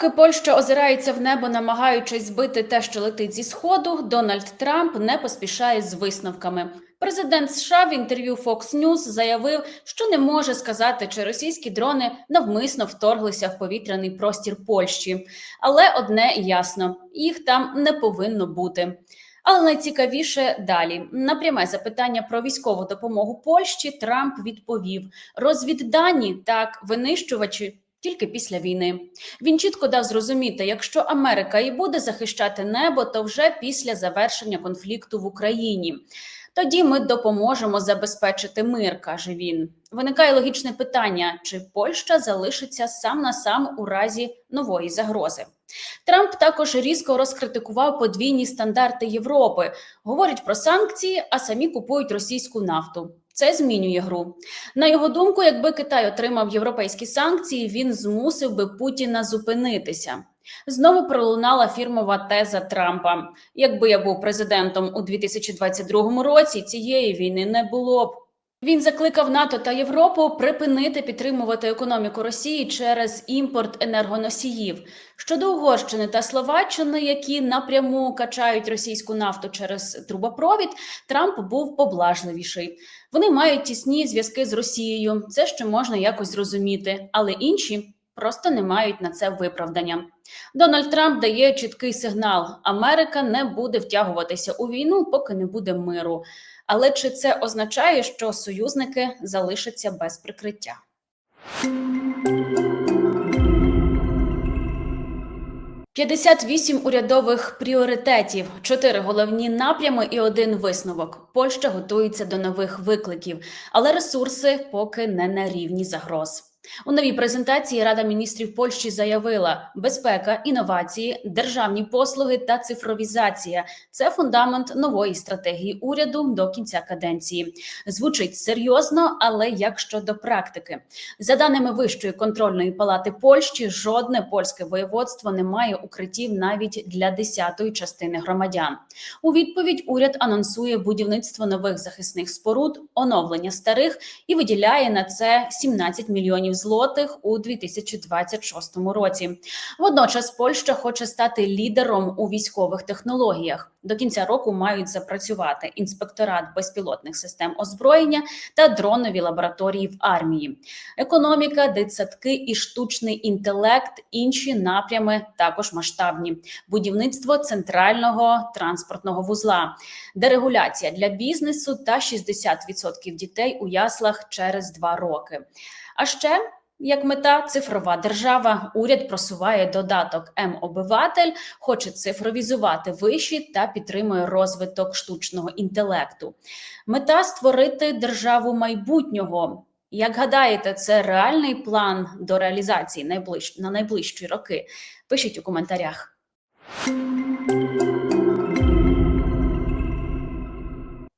Поки Польща озирається в небо, намагаючись збити те, що летить зі сходу, Дональд Трамп не поспішає з висновками. Президент США в інтерв'ю Fox News заявив, що не може сказати, чи російські дрони навмисно вторглися в повітряний простір Польщі. Але одне ясно: їх там не повинно бути. Але найцікавіше далі на пряме запитання про військову допомогу Польщі Трамп відповів: розвіддані так винищувачі. Тільки після війни він чітко дав зрозуміти, якщо Америка і буде захищати небо, то вже після завершення конфлікту в Україні. Тоді ми допоможемо забезпечити мир, каже він. Виникає логічне питання: чи Польща залишиться сам на сам у разі нової загрози? Трамп також різко розкритикував подвійні стандарти Європи, говорять про санкції, а самі купують російську нафту. Це змінює гру. На його думку, якби Китай отримав європейські санкції, він змусив би Путіна зупинитися. Знову пролунала фірмова теза Трампа: якби я був президентом у 2022 році, цієї війни не було б. Він закликав НАТО та Європу припинити підтримувати економіку Росії через імпорт енергоносіїв. Щодо Угорщини та Словаччини, які напряму качають російську нафту через трубопровід, Трамп був поблажливіший. Вони мають тісні зв'язки з Росією. Це ще можна якось зрозуміти, але інші просто не мають на це виправдання. Дональд Трамп дає чіткий сигнал: Америка не буде втягуватися у війну, поки не буде миру. Але чи це означає, що союзники залишаться без прикриття? П'ятдесят вісім урядових пріоритетів, чотири головні напрями і один висновок. Польща готується до нових викликів, але ресурси поки не на рівні загроз. У новій презентації Рада міністрів Польщі заявила: безпека, інновації, державні послуги та цифровізація це фундамент нової стратегії уряду до кінця каденції. Звучить серйозно, але як щодо практики, за даними Вищої контрольної палати Польщі, жодне польське воєводство не має укриттів навіть для десятої частини громадян. У відповідь уряд анонсує будівництво нових захисних споруд, оновлення старих і виділяє на це 17 мільйонів злотих у 2026 році. Водночас Польща хоче стати лідером у військових технологіях. До кінця року мають запрацювати інспекторат безпілотних систем озброєння та дронові лабораторії в армії, економіка, дитсадки і штучний інтелект. Інші напрями також масштабні: будівництво центрального транспортного вузла, дерегуляція для бізнесу та 60% дітей у яслах через два роки. А ще як мета цифрова держава, уряд просуває додаток М-обиватель, хоче цифровізувати виші та підтримує розвиток штучного інтелекту. Мета створити державу майбутнього. Як гадаєте, це реальний план до реалізації на найближчі роки? Пишіть у коментарях.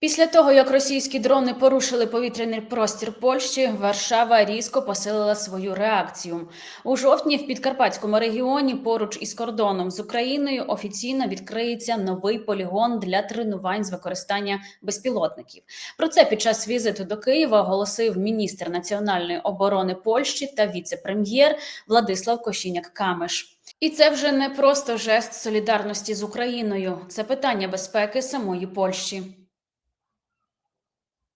Після того, як російські дрони порушили повітряний простір Польщі, Варшава різко посилила свою реакцію. У жовтні в підкарпатському регіоні, поруч із кордоном з Україною, офіційно відкриється новий полігон для тренувань з використання безпілотників. Про це під час візиту до Києва оголосив міністр національної оборони Польщі та віце-прем'єр Владислав Кошіняк Камеш. І це вже не просто жест солідарності з Україною, це питання безпеки самої Польщі.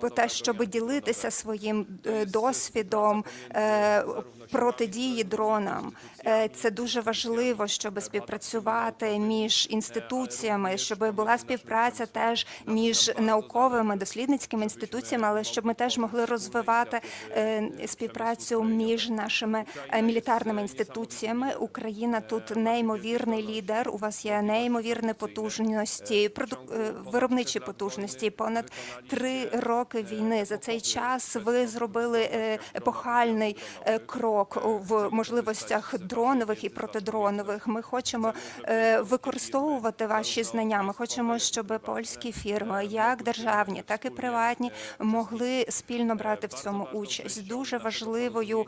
про те, щоб ділитися своїм е, досвідом е, протидії дронам. Е, Це дуже важливо, щоб співпрацювати між інституціями, щоб була співпраця теж між науковими дослідницькими інституціями, але щоб ми теж могли розвивати співпрацю між нашими мілітарними інституціями. Україна тут неймовірний лідер. У вас є неймовірні потужності, виробничі потужності. Понад три роки війни. За цей час ви зробили е, епохальний е, крок в можливостях дронових і протидронових. Ми хочемо е, використовувати ваші знання. Ми хочемо, щоб польські фірми, як державні, так і приватні, могли спільно брати в цьому участь. Дуже важливою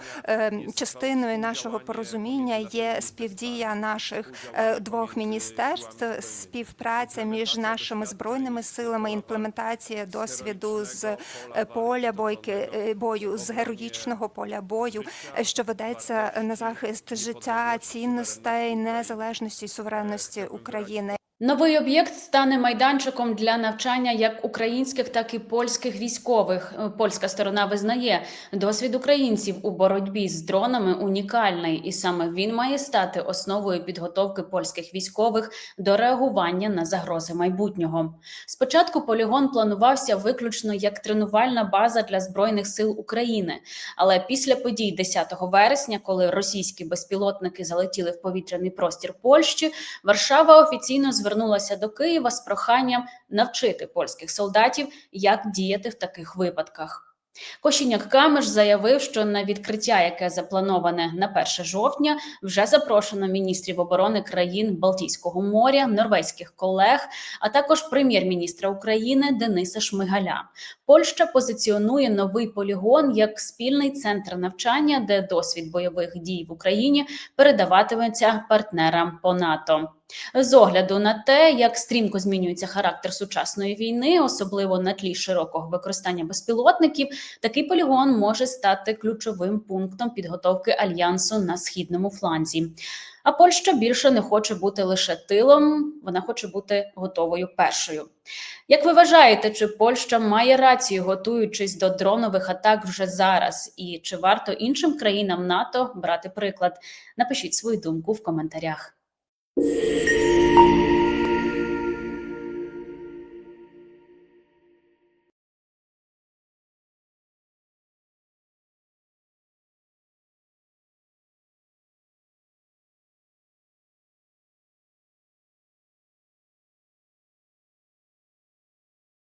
частиною нашого порозуміння є співдія наших двох міністерств, співпраця між нашими збройними силами, імплементація столітті досвіду з е, поля бойки е, бою, з героїчного поля бою, що ведеться на захист життя, цінностей, незалежності і суверенності України. Новий об'єкт стане майданчиком для навчання як українських, так і польських військових. Е, Польська сторона визнає, досвід українців у боротьбі з дронами унікальний, і саме він має стати основою підготовки польських військових до реагування на загрози майбутнього. Спочатку полігон планувався виключно як тренувальна база для збройних сил України, але після подій 10 вересня, коли російські безпілотники залетіли в повітряний простір Польщі, Варшава офіційно звернулася до Києва з проханням навчити польських солдатів, як діяти в таких випадках. Кошіняк Камеш заявив, що на відкриття, яке заплановане на 1 жовтня, вже запрошено міністрів оборони країн Балтійського моря, норвезьких колег, а також прем'єр-міністра України Дениса Шмигаля. Польща позиціонує новий полігон як спільний центр навчання, де досвід бойових дій в Україні передаватиметься партнерам по НАТО. З огляду на те, як стрімко змінюється характер сучасної війни, особливо на тлі широкого використання безпілотників, такий полігон може стати ключовим пунктом підготовки альянсу на східному фланзі. А Польща більше не хоче бути лише тилом, вона хоче бути готовою першою. Як ви вважаєте, чи Польща має рацію, готуючись до дронових атак вже зараз? І чи варто іншим країнам НАТО брати приклад? Напишіть свою думку в коментарях. Música